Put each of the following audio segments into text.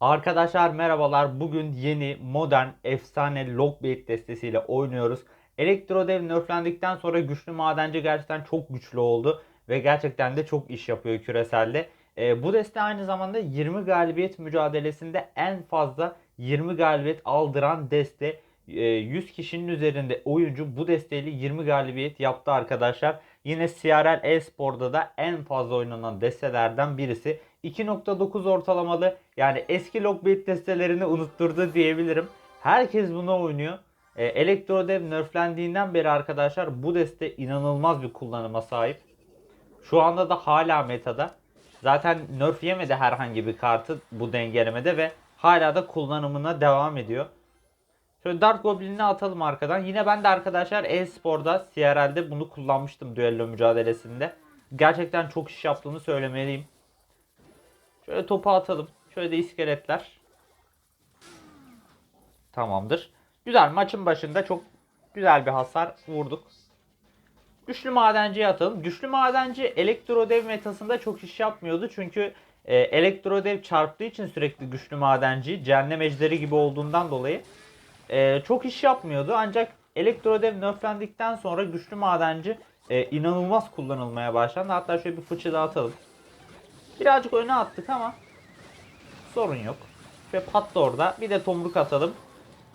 Arkadaşlar merhabalar. Bugün yeni, modern, efsane Lockbait destesiyle oynuyoruz. Elektrodev nerflendikten sonra güçlü madenci gerçekten çok güçlü oldu. Ve gerçekten de çok iş yapıyor küreselde. Ee, bu deste aynı zamanda 20 galibiyet mücadelesinde en fazla 20 galibiyet aldıran deste. Ee, 100 kişinin üzerinde oyuncu bu desteyle 20 galibiyet yaptı arkadaşlar. Yine CRL e-sporda da en fazla oynanan destelerden birisi. 2.9 ortalamalı yani eski Lockbait destelerini unutturdu diyebilirim. Herkes bunu oynuyor. E, Elektrodev nerflendiğinden beri arkadaşlar bu deste inanılmaz bir kullanıma sahip. Şu anda da hala metada. Zaten nerf yemedi herhangi bir kartı bu dengelemede ve hala da kullanımına devam ediyor. Şöyle Dark Goblin'i atalım arkadan. Yine ben de arkadaşlar e-sporda CRL'de bunu kullanmıştım düello mücadelesinde. Gerçekten çok iş yaptığını söylemeliyim. Şöyle topu atalım. Şöyle de iskeletler. Tamamdır. Güzel maçın başında çok güzel bir hasar vurduk. Güçlü madenciye atalım. Güçlü madenci elektrodev metasında çok iş yapmıyordu. Çünkü e, elektrodev çarptığı için sürekli güçlü madenci cehennem ejderi gibi olduğundan dolayı e, çok iş yapmıyordu. Ancak elektrodev nerflendikten sonra güçlü madenci e, inanılmaz kullanılmaya başlandı. Hatta şöyle bir fıçı daha atalım. Birazcık öne attık ama sorun yok. Ve patla orada. Bir de tomruk atalım.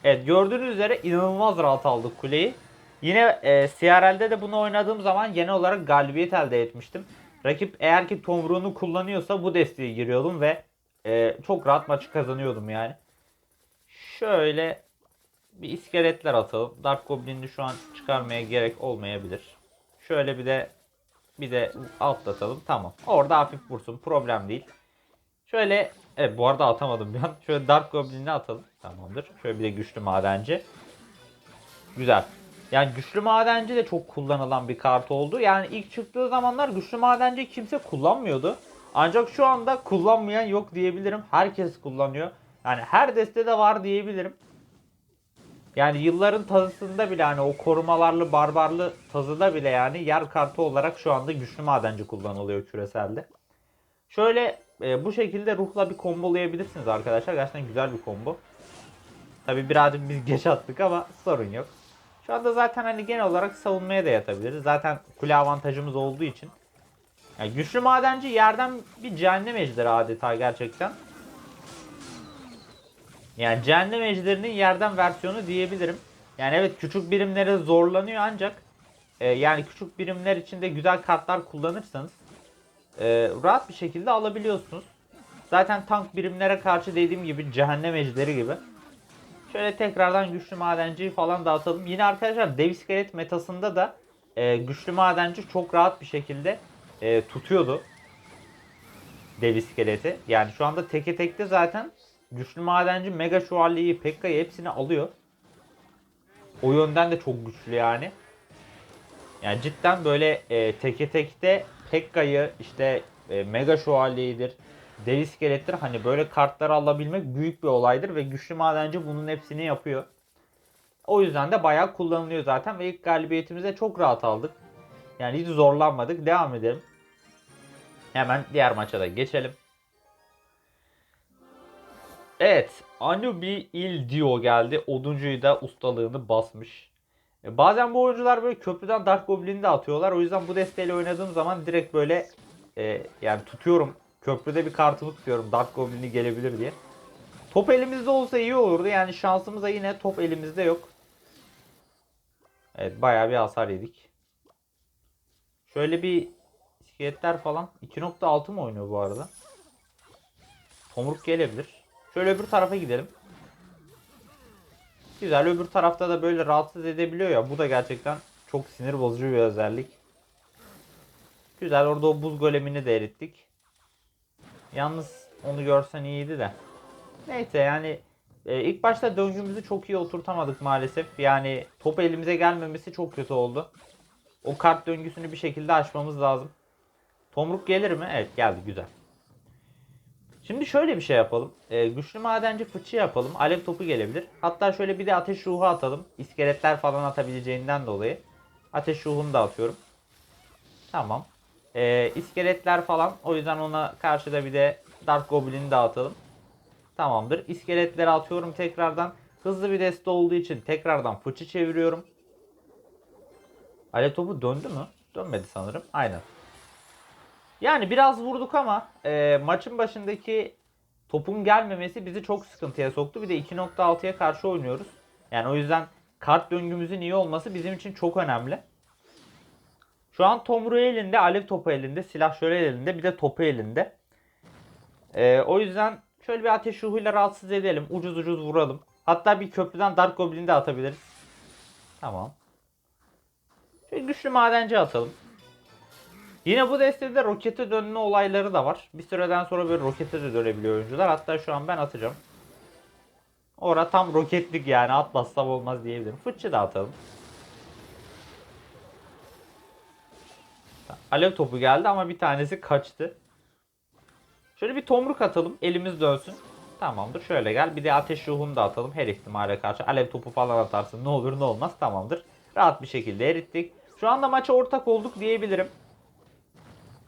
Evet gördüğünüz üzere inanılmaz rahat aldık kuleyi. Yine e, CRL'de de bunu oynadığım zaman genel olarak galibiyet elde etmiştim. Rakip eğer ki tomruğunu kullanıyorsa bu desteğe giriyordum ve e, çok rahat maçı kazanıyordum yani. Şöyle bir iskeletler atalım. Dark Goblin'i şu an çıkarmaya gerek olmayabilir. Şöyle bir de bir de atlatalım. Tamam. Orada hafif vursun. Problem değil. Şöyle evet bu arada atamadım bir an. Şöyle Dark Goblin'i atalım. Tamamdır. Şöyle bir de güçlü madenci. Güzel. Yani güçlü madenci de çok kullanılan bir kart oldu. Yani ilk çıktığı zamanlar güçlü madenci kimse kullanmıyordu. Ancak şu anda kullanmayan yok diyebilirim. Herkes kullanıyor. Yani her destede var diyebilirim. Yani yılların tazısında bile hani o korumalarlı barbarlı tazıda bile yani yer kartı olarak şu anda güçlü madenci kullanılıyor küreselde. Şöyle e, bu şekilde ruhla bir kombolayabilirsiniz arkadaşlar. Gerçekten güzel bir combo. Tabi birazcık biz geç attık ama sorun yok. Şu anda zaten hani genel olarak savunmaya da yatabiliriz. Zaten kule avantajımız olduğu için. Yani güçlü madenci yerden bir cehennem ejderi adeta gerçekten. Yani cehennem ejderinin yerden versiyonu diyebilirim. Yani evet küçük birimlere zorlanıyor ancak e, yani küçük birimler içinde güzel kartlar kullanırsanız e, rahat bir şekilde alabiliyorsunuz. Zaten tank birimlere karşı dediğim gibi cehennem ejderi gibi. Şöyle tekrardan güçlü madenciyi falan dağıtalım. Yine arkadaşlar dev iskelet metasında da e, güçlü madenci çok rahat bir şekilde e, tutuyordu. Dev iskeleti. Yani şu anda teke tekte zaten güçlü madenci mega şövalyeyi Pekka'yı hepsini alıyor. O yönden de çok güçlü yani. Yani cidden böyle e, teke tekte Pekka'yı işte e, mega şövalyeyidir. Dev iskelettir hani böyle kartları alabilmek büyük bir olaydır ve güçlü madenci bunun hepsini yapıyor. O yüzden de bayağı kullanılıyor zaten ve ilk galibiyetimize çok rahat aldık. Yani hiç zorlanmadık. Devam edelim. Hemen diğer maça da geçelim. Evet. Anubi Il Dio geldi. Oduncuyu da ustalığını basmış. E, bazen bu oyuncular böyle köprüden Dark Goblin'i de atıyorlar. O yüzden bu desteğiyle oynadığım zaman direkt böyle e, yani tutuyorum. Köprüde bir kartımı tutuyorum. Dark Goblin'i gelebilir diye. Top elimizde olsa iyi olurdu. Yani şansımıza yine top elimizde yok. Evet bayağı bir hasar yedik. Şöyle bir iskeletler falan. 2.6 mı oynuyor bu arada? Tomruk gelebilir. Şöyle öbür tarafa gidelim. Güzel öbür tarafta da böyle rahatsız edebiliyor ya. Bu da gerçekten çok sinir bozucu bir özellik. Güzel orada o buz golemini de erittik. Yalnız onu görsen iyiydi de. Neyse yani e, ilk başta döngümüzü çok iyi oturtamadık maalesef. Yani top elimize gelmemesi çok kötü oldu. O kart döngüsünü bir şekilde aşmamız lazım. Tomruk gelir mi? Evet geldi güzel. Şimdi şöyle bir şey yapalım. Ee, güçlü madenci fıçı yapalım. Alev topu gelebilir. Hatta şöyle bir de ateş ruhu atalım. İskeletler falan atabileceğinden dolayı. Ateş ruhunu da atıyorum. Tamam. Ee, iskeletler falan. O yüzden ona karşı da bir de Dark Goblin'i dağıtalım. Tamamdır. İskeletleri atıyorum tekrardan. Hızlı bir deste olduğu için tekrardan fıçı çeviriyorum. Ale topu döndü mü? Dönmedi sanırım. Aynen. Yani biraz vurduk ama e, maçın başındaki topun gelmemesi bizi çok sıkıntıya soktu. Bir de 2.6'ya karşı oynuyoruz. Yani o yüzden kart döngümüzün iyi olması bizim için çok önemli. Şu an Tomru elinde, alev topu elinde, silah şöyle elinde, bir de topu elinde. Ee, o yüzden şöyle bir ateş ruhuyla rahatsız edelim. Ucuz ucuz vuralım. Hatta bir köprüden Dark Goblin'i de atabiliriz. Tamam. Şöyle güçlü madenci atalım. Yine bu destede rokete dönme olayları da var. Bir süreden sonra böyle rokete de dönebiliyor oyuncular. Hatta şu an ben atacağım. Ora tam roketlik yani atmazsam olmaz diyebilirim. Fıçı da atalım. Alev topu geldi ama bir tanesi kaçtı. Şöyle bir tomruk atalım. Elimiz dönsün. Tamamdır. Şöyle gel. Bir de ateş ruhunu da atalım. Her ihtimale karşı. Alev topu falan atarsın. Ne olur ne olmaz. Tamamdır. Rahat bir şekilde erittik. Şu anda maça ortak olduk diyebilirim.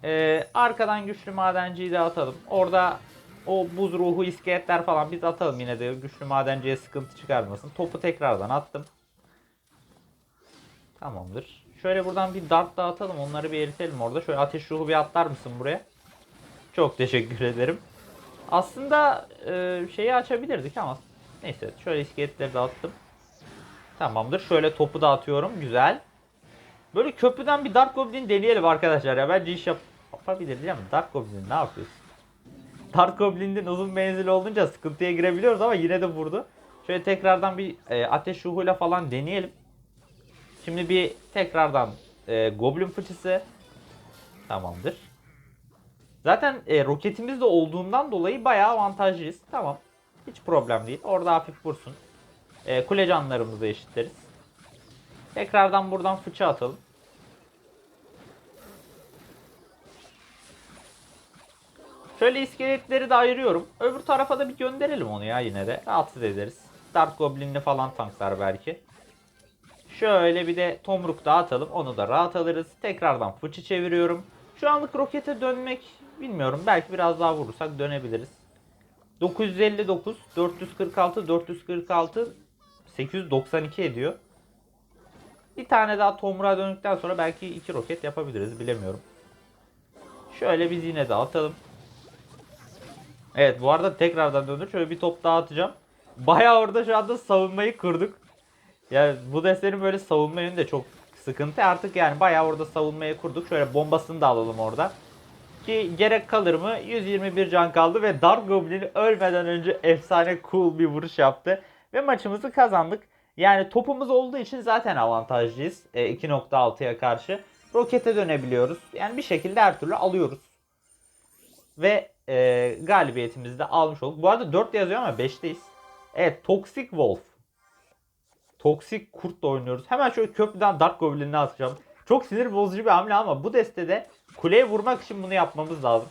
Ee, arkadan güçlü madenciyi de atalım. Orada o buz ruhu, iskeletler falan biz atalım yine de güçlü madenciye sıkıntı çıkarmasın. Topu tekrardan attım. Tamamdır. Şöyle buradan bir dart daha atalım. Onları bir eritelim orada. Şöyle ateş ruhu bir atlar mısın buraya? Çok teşekkür ederim. Aslında e, şeyi açabilirdik ama neyse. Şöyle iskeletleri de attım. Tamamdır. Şöyle topu da atıyorum. Güzel. Böyle köprüden bir Dark Goblin deneyelim arkadaşlar ya. Bence iş yap yapabilir mi? Dark Goblin ne yapıyorsun? Dark Goblin'in uzun menzili olunca sıkıntıya girebiliyoruz ama yine de vurdu. Şöyle tekrardan bir e, ateş ruhuyla falan deneyelim. Şimdi bir tekrardan e, Goblin fıçısı. Tamamdır. Zaten e, roketimiz de olduğundan dolayı bayağı avantajlıyız. Tamam. Hiç problem değil. Orada hafif vursun. E, kule canlarımızı eşitleriz. Tekrardan buradan fıçı atalım. Şöyle iskeletleri de ayırıyorum. Öbür tarafa da bir gönderelim onu ya yine de. Rahatsız ederiz. Dark Goblin'li falan tanklar belki. Şöyle bir de tomruk daha atalım. Onu da rahat alırız. Tekrardan fıçı çeviriyorum. Şu anlık rokete dönmek bilmiyorum. Belki biraz daha vurursak dönebiliriz. 959, 446, 446, 892 ediyor. Bir tane daha tomruğa döndükten sonra belki iki roket yapabiliriz. Bilemiyorum. Şöyle biz yine de atalım. Evet bu arada tekrardan döndür. Şöyle bir top daha atacağım. Bayağı orada şu anda savunmayı kırdık. Yani bu destenin böyle savunma yönü de çok sıkıntı. Artık yani bayağı orada savunmayı kurduk. Şöyle bombasını da alalım orada. Ki gerek kalır mı? 121 can kaldı ve Dark Goblin ölmeden önce efsane cool bir vuruş yaptı. Ve maçımızı kazandık. Yani topumuz olduğu için zaten avantajlıyız. E, 2.6'ya karşı. Rokete dönebiliyoruz. Yani bir şekilde her türlü alıyoruz. Ve e, galibiyetimizi de almış olduk. Bu arada 4 yazıyor ama 5'teyiz. Evet Toxic Wolf. Toksik kurtla oynuyoruz. Hemen şöyle köprüden Dark Goblin'ini atacağım. Çok sinir bozucu bir hamle ama bu destede kuleye vurmak için bunu yapmamız lazım.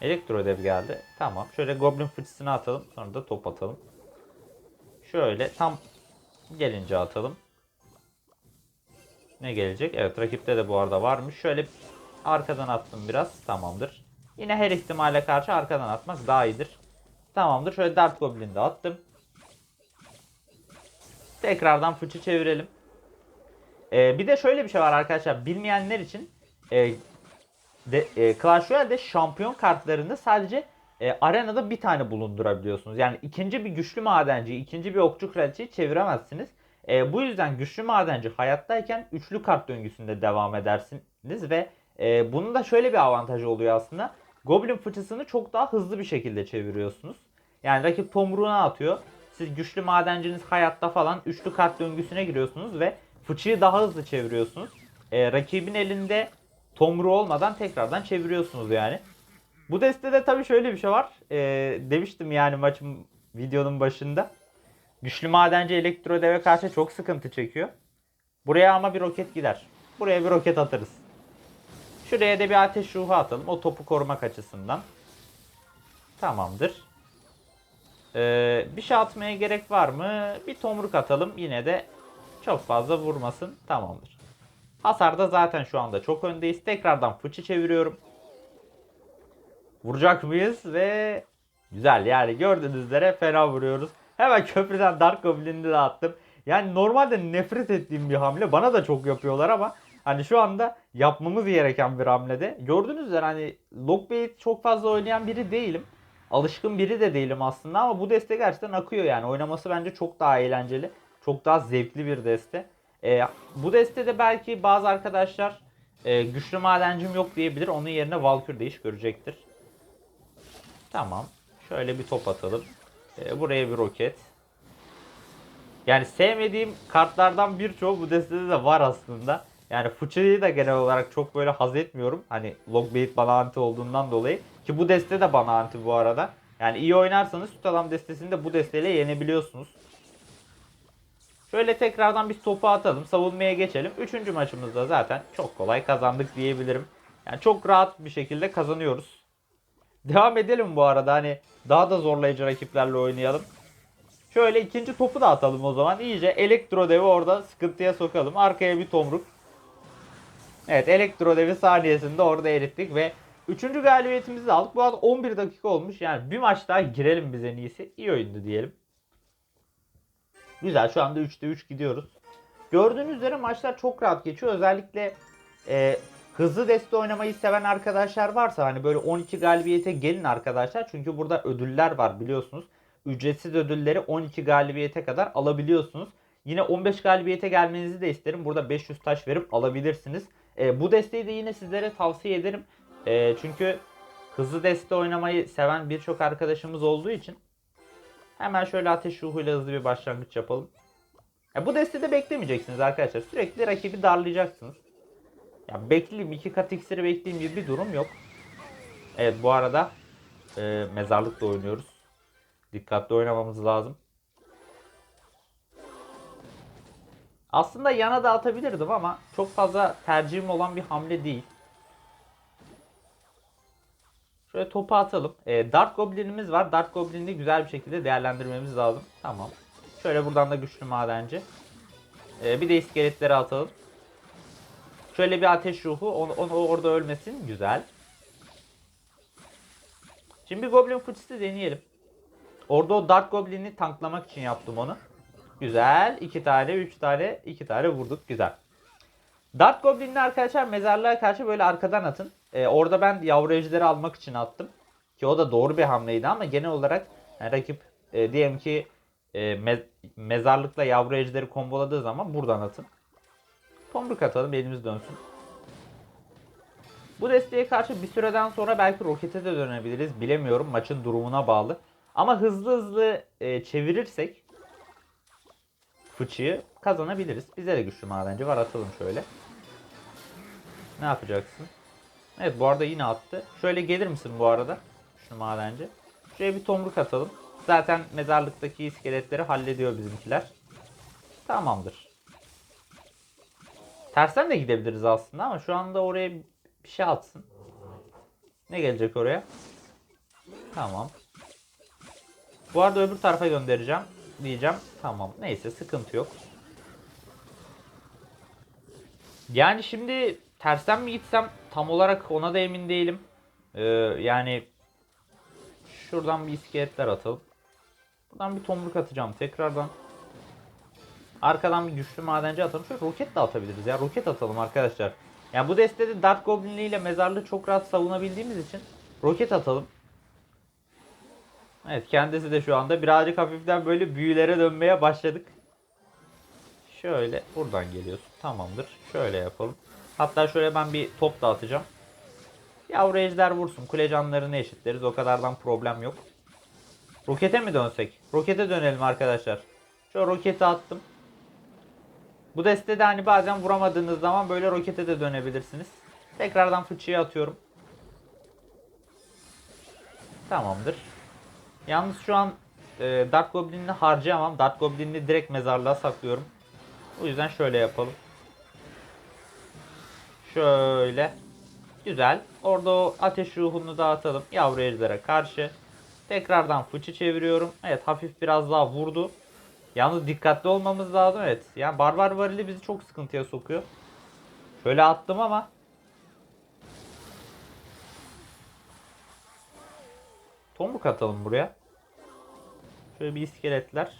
Elektro dev geldi. Tamam. Şöyle Goblin fıçısını atalım. Sonra da top atalım. Şöyle tam gelince atalım. Ne gelecek? Evet rakipte de bu arada varmış. Şöyle arkadan attım biraz. Tamamdır. Yine her ihtimale karşı arkadan atmak daha iyidir. Tamamdır. Şöyle Dark Goblin'i de attım. Tekrardan fıçı çevirelim. Ee, bir de şöyle bir şey var arkadaşlar. Bilmeyenler için e, de, e, Clash Royale'de şampiyon kartlarını sadece e, arenada bir tane bulundurabiliyorsunuz. Yani ikinci bir güçlü madenci, ikinci bir okçu kraliçeyi çeviremezsiniz. E, bu yüzden güçlü madenci hayattayken üçlü kart döngüsünde devam edersiniz ve e, bunun da şöyle bir avantajı oluyor aslında. Goblin fıçısını çok daha hızlı bir şekilde çeviriyorsunuz. Yani rakip tomruğuna atıyor. Siz güçlü madenciniz hayatta falan üçlü kart döngüsüne giriyorsunuz ve fıçıyı daha hızlı çeviriyorsunuz. E, rakibin elinde tomruğu olmadan tekrardan çeviriyorsunuz yani. Bu destede tabii şöyle bir şey var. E, demiştim yani maçın videonun başında. Güçlü madenci elektro deve karşı çok sıkıntı çekiyor. Buraya ama bir roket gider. Buraya bir roket atarız. Şuraya da bir ateş ruhu atalım. O topu korumak açısından. Tamamdır. Ee, bir şey atmaya gerek var mı? Bir tomruk atalım. Yine de çok fazla vurmasın. Tamamdır. Hasarda zaten şu anda çok öndeyiz. Tekrardan fıçı çeviriyorum. Vuracak mıyız? Ve Güzel yani gördüğünüz üzere fena vuruyoruz. Hemen köprüden Dark Goblin'i de attım. Yani normalde nefret ettiğim bir hamle. Bana da çok yapıyorlar ama hani şu anda yapmamız gereken bir hamlede. Gördüğünüz üzere hani Lockbait çok fazla oynayan biri değilim. Alışkın biri de değilim aslında ama bu deste gerçekten akıyor yani. Oynaması bence çok daha eğlenceli. Çok daha zevkli bir deste. Ee, bu destede belki bazı arkadaşlar e, güçlü madencim yok diyebilir. Onun yerine Valkür de iş görecektir. Tamam. Şöyle bir top atalım. Ee, buraya bir roket. Yani sevmediğim kartlardan birçoğu bu destede de var aslında. Yani fıçıyı da genel olarak çok böyle haz etmiyorum. Hani Logbait bana anti olduğundan dolayı. Ki bu deste de bana anti bu arada. Yani iyi oynarsanız süt adam destesini de bu desteyle yenebiliyorsunuz. Şöyle tekrardan bir topu atalım. Savunmaya geçelim. Üçüncü maçımızda zaten çok kolay kazandık diyebilirim. Yani çok rahat bir şekilde kazanıyoruz. Devam edelim bu arada. Hani daha da zorlayıcı rakiplerle oynayalım. Şöyle ikinci topu da atalım o zaman. İyice elektro devi orada sıkıntıya sokalım. Arkaya bir tomruk. Evet elektro devi saniyesinde orada erittik ve üçüncü galibiyetimizi aldık. Bu arada 11 dakika olmuş. Yani bir maç daha girelim biz en iyisi. İyi oyundu diyelim. Güzel şu anda 3'te 3 gidiyoruz. Gördüğünüz üzere maçlar çok rahat geçiyor. Özellikle e, hızlı deste oynamayı seven arkadaşlar varsa hani böyle 12 galibiyete gelin arkadaşlar. Çünkü burada ödüller var biliyorsunuz. Ücretsiz ödülleri 12 galibiyete kadar alabiliyorsunuz. Yine 15 galibiyete gelmenizi de isterim. Burada 500 taş verip alabilirsiniz. E, bu desteği de yine sizlere tavsiye ederim. E, çünkü hızlı deste oynamayı seven birçok arkadaşımız olduğu için hemen şöyle ateş ruhuyla hızlı bir başlangıç yapalım. Ya bu destede beklemeyeceksiniz arkadaşlar. Sürekli rakibi darlayacaksınız. Ya bekleyeyim iki kat iksiri bekleyeyim gibi bir durum yok. Evet bu arada e, mezarlıkla oynuyoruz. Dikkatli oynamamız lazım. Aslında yana da atabilirdim ama çok fazla tercihim olan bir hamle değil. Şöyle topu atalım. Ee, Dark Goblin'imiz var. Dark Goblin'i güzel bir şekilde değerlendirmemiz lazım. Tamam. Şöyle buradan da güçlü madenci. Ee, bir de iskeletleri atalım. Şöyle bir ateş ruhu. Onu, onu orada ölmesin. Güzel. Şimdi bir Goblin fıçısı deneyelim. Orada o Dark Goblin'i tanklamak için yaptım onu. Güzel. 2 tane, 3 tane, 2 tane vurduk. Güzel. Dark Goblin'ini arkadaşlar mezarlığa karşı böyle arkadan atın. Ee, orada ben yavru ejderi almak için attım. Ki o da doğru bir hamleydi ama genel olarak yani rakip e, diyelim ki e, me- mezarlıkla yavru ejderi komboladığı zaman buradan atın. Tomruk atalım elimiz dönsün. Bu desteğe karşı bir süreden sonra belki rokete de dönebiliriz. Bilemiyorum maçın durumuna bağlı. Ama hızlı hızlı e, çevirirsek fıçıyı kazanabiliriz. Bize de güçlü madenci var atalım şöyle. Ne yapacaksın? Evet bu arada yine attı. Şöyle gelir misin bu arada? Güçlü madenci. Şuraya bir tomruk atalım. Zaten mezarlıktaki iskeletleri hallediyor bizimkiler. Tamamdır. Tersten de gidebiliriz aslında ama şu anda oraya bir şey atsın. Ne gelecek oraya? Tamam. Bu arada öbür tarafa göndereceğim diyeceğim. Tamam. Neyse sıkıntı yok. Yani şimdi tersten mi gitsem tam olarak ona da emin değilim. Ee, yani şuradan bir iskeletler atalım. Buradan bir tomruk atacağım tekrardan. Arkadan bir güçlü madenci atalım. Şöyle roket de atabiliriz ya. Roket atalım arkadaşlar. Yani bu destede Dark Goblin ile mezarlığı çok rahat savunabildiğimiz için roket atalım. Evet kendisi de şu anda birazcık hafiften böyle büyülere dönmeye başladık. Şöyle buradan geliyorsun. Tamamdır. Şöyle yapalım. Hatta şöyle ben bir top da atacağım. Yavru ejder vursun. Kule eşitleriz. O kadardan problem yok. Rokete mi dönsek? Rokete dönelim arkadaşlar. Şöyle roketi attım. Bu destede hani bazen vuramadığınız zaman böyle rokete de dönebilirsiniz. Tekrardan fıçıyı atıyorum. Tamamdır. Yalnız şu an e, Dark Goblin'i harcayamam. Dark Goblin'i direkt mezarlığa saklıyorum. O yüzden şöyle yapalım. Şöyle. Güzel. Orada o ateş ruhunu dağıtalım. Yavru ejdere karşı. Tekrardan fıçı çeviriyorum. Evet hafif biraz daha vurdu. Yalnız dikkatli olmamız lazım evet. Yani barbar varili bizi çok sıkıntıya sokuyor. Şöyle attım ama. Tomruk atalım buraya. Şöyle bir iskeletler.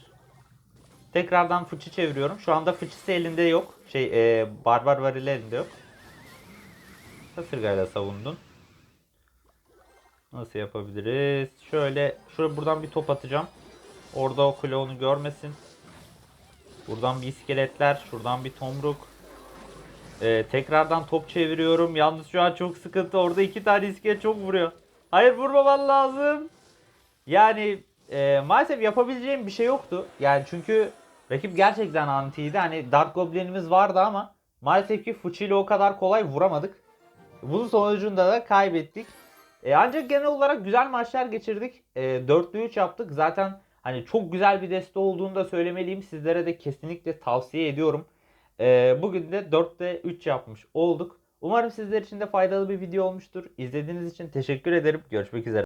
Tekrardan fıçı çeviriyorum. Şu anda fıçısı elinde yok. Şey e, barbar varili elinde yok. Kasırgayla savundun. Nasıl yapabiliriz? Şöyle şöyle buradan bir top atacağım. Orada o kule görmesin. Buradan bir iskeletler. Şuradan bir tomruk. Ee, tekrardan top çeviriyorum. Yalnız şu an çok sıkıntı. Orada iki tane iskelet çok vuruyor. Hayır vurmaman lazım. Yani e, maalesef yapabileceğim bir şey yoktu. Yani çünkü rakip gerçekten antiydi. Hani Dark Goblin'imiz vardı ama maalesef ki Fuchi ile o kadar kolay vuramadık. Bunun sonucunda da kaybettik. E, ancak genel olarak güzel maçlar geçirdik. E, 4'lü 3 yaptık. Zaten hani çok güzel bir deste olduğunu da söylemeliyim. Sizlere de kesinlikle tavsiye ediyorum. E, bugün de 4'te 3 yapmış olduk. Umarım sizler için de faydalı bir video olmuştur. İzlediğiniz için teşekkür ederim. Görüşmek üzere.